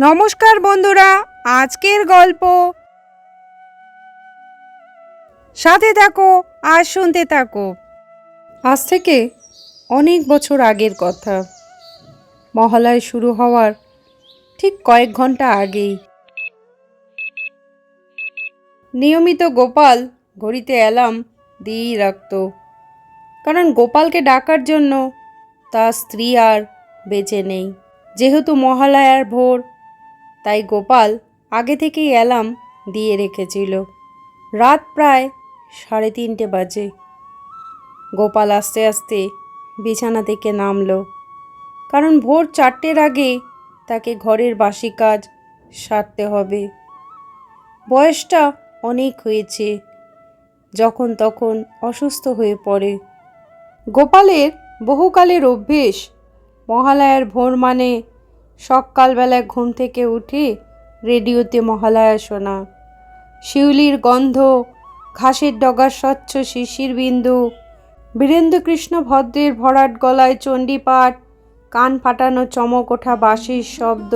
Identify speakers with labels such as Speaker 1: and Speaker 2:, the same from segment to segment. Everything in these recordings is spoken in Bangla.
Speaker 1: নমস্কার বন্ধুরা, আজকের গল্প। সাথে থাকো আর শুনতে থাকো। আজ থেকে অনেক বছর আগের কথা। মহালয় শুরু হওয়ার ঠিক কয়েক ঘণ্টা আগেই। নিয়মিত গোপাল ঘড়িতে অ্যালার্ম দিয়েই রাখত। কারণ গোপালকে ডাকার জন্য তার স্ত্রী আর বেঁচে নেই। যেহেতু মহালয়ার ভোর তাই গোপাল আগে থেকেই অ্যালার্ম দিয়ে রেখেছিল। রাত প্রায় সাড়ে তিনটে বাজে। গোপাল আস্তে আস্তে বিছানা থেকে নামল। কারণ ভোর চারটের আগে তাকে ঘরের বাসি কাজ সারতে হবে। বয়সটা অনেক হয়েছে, যখন তখন অসুস্থ হয়ে পড়ে। গোপালের বহুকালের অভ্যেস মহালয়ার ভোর মানে সকালবেলায় ঘুম থেকে উঠে রেডিওতে মহালয়া শোনা। শিউলির গন্ধ, ঘাসের ডগার স্বচ্ছ শিশির বিন্দু, বীরেন্দ্রকৃষ্ণ ভদ্রের ভরাট গলায় চণ্ডীপাঠ, কান ফাটানো চমক ওঠা বাঁশির শব্দ।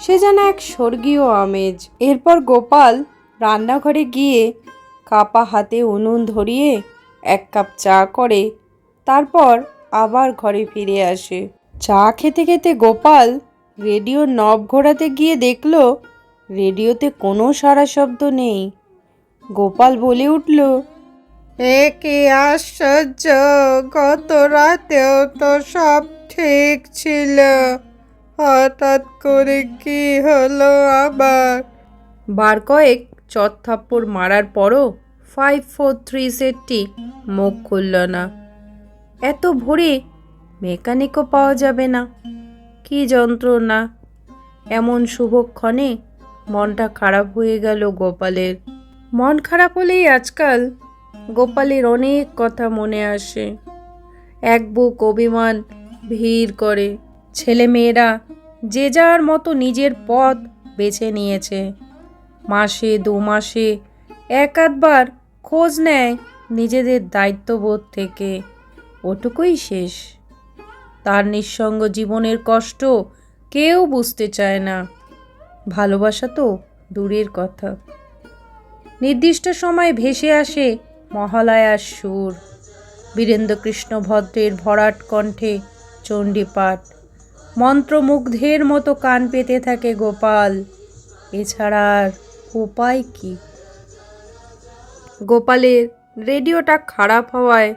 Speaker 1: সে যেন এক স্বর্গীয় আমেজ। এরপর গোপাল রান্নাঘরে গিয়ে কাপা হাতে উনুন ধরিয়ে এক কাপ চা করে, তারপর আবার ঘরে ফিরে আসে। চা খেতে খেতে গোপাল রেডিওর নব ঘোরাতে গিয়ে দেখল রেডিওতে কোনো সারা শব্দ নেই। গোপাল বলে উঠল এ কি আশ্চর্য গত রাতেও তো সব ঠিক ছিল। হঠাৎ করে কি হলো আবার? বার কয়েক চত্থাপ্পর মারার পরও ফাইভ ফোর থ্রি সেটটি মুখ খুলল না। এত ভোরে মেকানিকও পাওয়া যাবে না। কি যন্ত্রণা? এমন শুভক্ষণে মনটা খারাপ হয়ে গেল গোপালের। মন খারাপ হলেই আজকাল গোপালের অনেক কথা মনে আসে। এক বুক অভিমান ভিড় করে। ছেলেমেয়েরা যে যার মতো নিজের পথ বেছে নিয়েছে। মাসে দু মাসে এক আধবার খোঁজ নেয় নিজেদের দায়িত্ববোধ থেকে। ওটুকুই শেষ। তার নিঃসঙ্গ জীবনের কষ্ট কেউ বুঝতে চায় না। ভালোবাসা তো দূরের কথা। নির্দিষ্ট সময় ভেসে আসে মহালয়ার সুর। বীরেন্দ্রকৃষ্ণ ভদ্রের ভরাট কণ্ঠে চণ্ডীপাঠ। মন্ত্রমুগ্ধের মতো কান পেতে থাকে গোপাল। এছাড়া আর উপায় কি? গোপালের রেডিওটা খারাপ হওয়ায়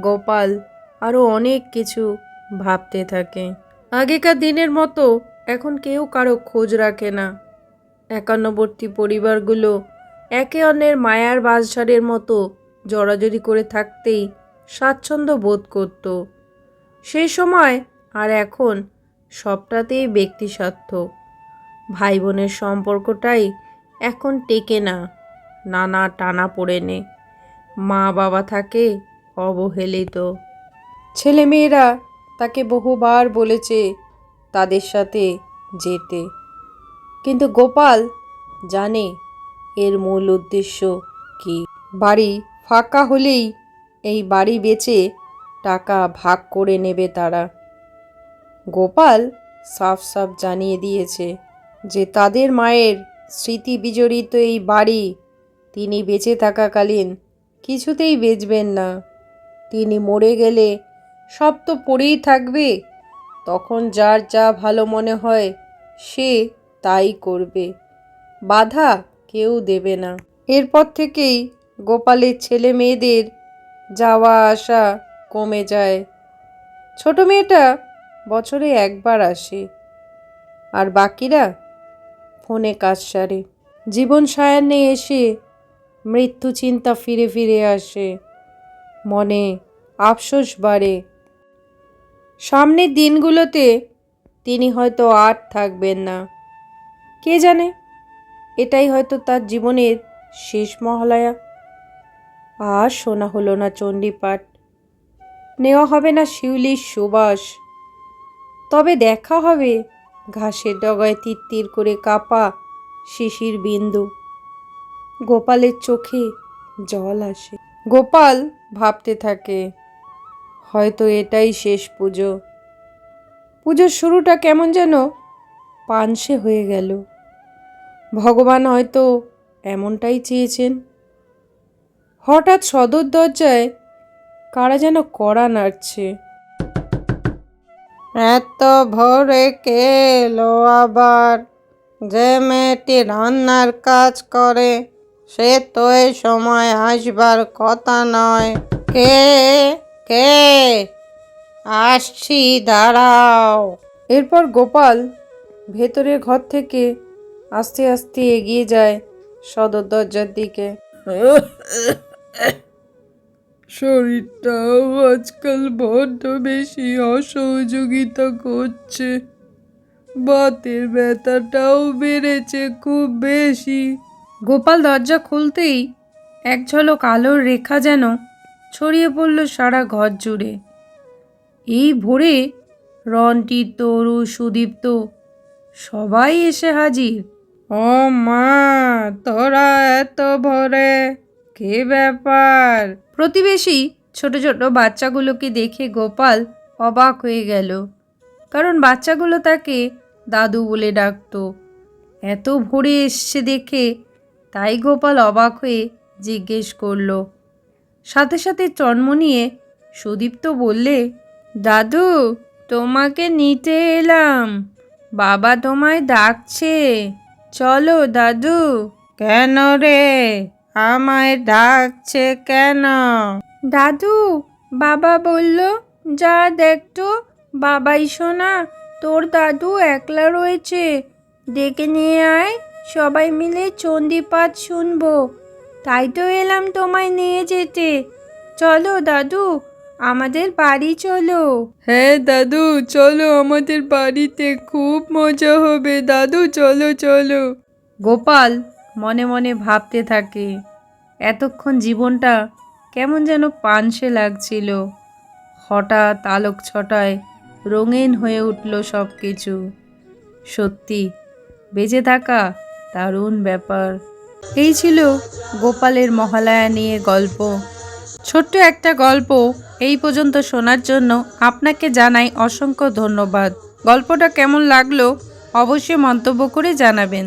Speaker 1: গোপাল আরও অনেক কিছু ভাবতে থাকে। আগেকার দিনের মতো এখন কেউ কারও খোঁজ রাখে না। একান্নবর্তী পরিবারগুলো একে অন্যের মায়ার বাঁশঝাড়ের মতো জড়াজড়ি করে থাকতেই স্বাচ্ছন্দ্য বোধ করত। সেই সময় আর এখন সবটাতেই ব্যক্তিস্বার্থ। ভাই বোনের সম্পর্কটাই এখন টেকে না, নানা টানা পড়ে নে মা বাবা থাকে অবহেলিত। ছেলেমেয়েরা তাকে বহুবার বলেছে তাদের সাথে যেতে। কিন্তু গোপাল জানে এর মূল উদ্দেশ্য কি। বাড়ি ফাঁকা হলেই এই বাড়ি বেচে টাকা ভাগ করে নেবে তারা। গোপাল সাফ সাফ জানিয়ে দিয়েছে যে তাদের মায়ের স্মৃতি বিজড়িত এই বাড়ি তিনি বেঁচে থাকাকালীন কিছুতেই বেচবেন না। তিনি মরে গেলে সব তো পড়েই থাকবে। তখন যার যা ভালো মনে হয়, সে তাই করবে। বাধা কেউ দেবে না। এরপর থেকেই গোপালের ছেলে মেয়েদের যাওয়া আসা কমে যায়। ছোট মেয়েটা বছরে একবার আসে, আর বাকিরা ফোনে কাজ সারে। জীবন সায়ান্নে এসে মৃত্যু চিন্তা ফিরে ফিরে আসে। মনে আফসোস বাড়ে। সামনের দিনগুলোতে তিনি হয়তো আর থাকবেন না। কে জানে? এটাই হয়তো তার জীবনের শেষ মহালয়া। আর শোনা হলো না চণ্ডীপাঠ। নেওয়া হবে না শিউলির সুবাস। তবে দেখা হবে ঘাসের ডগায় তিত্তির করে কাপা শিশির বিন্দু। গোপালের চোখে জল আসে। গোপাল ভাবতে থাকে হয়তো এটাই শেষ পুজো। পুজোর শুরুটা কেমন যেন পানসে হয়ে গেল। ভগবান হয়তো এমনটাই চেয়েছেন। হঠাৎ সদর দরজায় কারা যেন কড়া নাড়ছে।
Speaker 2: এত ভোরে কে আবার? যে মেয়েটি রান্নার কাজ করে, সে তো এই সময় আসবার কথা নয়। কে? কে? আসছি দাঁড়াও।
Speaker 1: এরপর গোপাল ভেতরের ঘর থেকে আস্তে আস্তে এগিয়ে যায় সদর দরজার দিকে। শরীরটাও আজকাল বড্ড বেশি অসহযোগিতা করছে। বাতের ব্যথাটাও বেড়েছে খুব বেশি। গোপাল দরজা খুলতেই এক ঝলক আলোর রেখা যেন ছড়িয়ে পড়ল সারা ঘর জুড়ে। এই ভোরে রন্টি তরু সুদীপ্ত সবাই এসে হাজির। ও মা, তোরা এত ভোরে, কে ব্যাপার? প্রতিবেশী ছোট ছোট বাচ্চাগুলোকে দেখে গোপাল অবাক হয়ে গেল। কারণ বাচ্চাগুলো তাকে দাদু বলে ডাকতো। এত ভোরে এসছে দেখে তাই গোপাল অবাক হয়ে জিজ্ঞেস করল সাথে সাথে জন্ম নিয়ে সুদীপ্ত বললে দাদু তোমাকে নিতে এলাম। বাবা তোমায় ডাকছে। চলো দাদু।
Speaker 2: কেন রে? আমায় ডাকছে কেন?
Speaker 1: দাদু বাবা বলল যা দেখতো বাবাই শোনা তোর দাদু একলা রয়েছে। ডেকে নিয়ে আয় সবাই মিলে চণ্ডীপাঠ শুনব। তাই তো এলাম তোমায় নিয়ে যেতে। চলো দাদু আমাদের বাড়ি চলো। হ্যাঁ দাদু চলো আমাদের বাড়িতে খুব মজা হবে। দাদু চলো চলো। গোপাল মনে মনে ভাবতে থাকে এতক্ষণ জীবনটা কেমন যেন পানসে লাগছিল। হঠাৎ আলোক ছটায় রঙিন হয়ে উঠল সব কিছু সত্যি বেঁচে থাকা দারুণ ব্যাপার। এই ছিল গোপালের মহালয়া নিয়ে গল্প। ছোট্ট একটা গল্প এই পর্যন্ত শোনার জন্য আপনাকে জানাই অসংখ্য ধন্যবাদ। গল্পটা কেমন লাগল অবশ্যই মন্তব্য করে জানাবেন।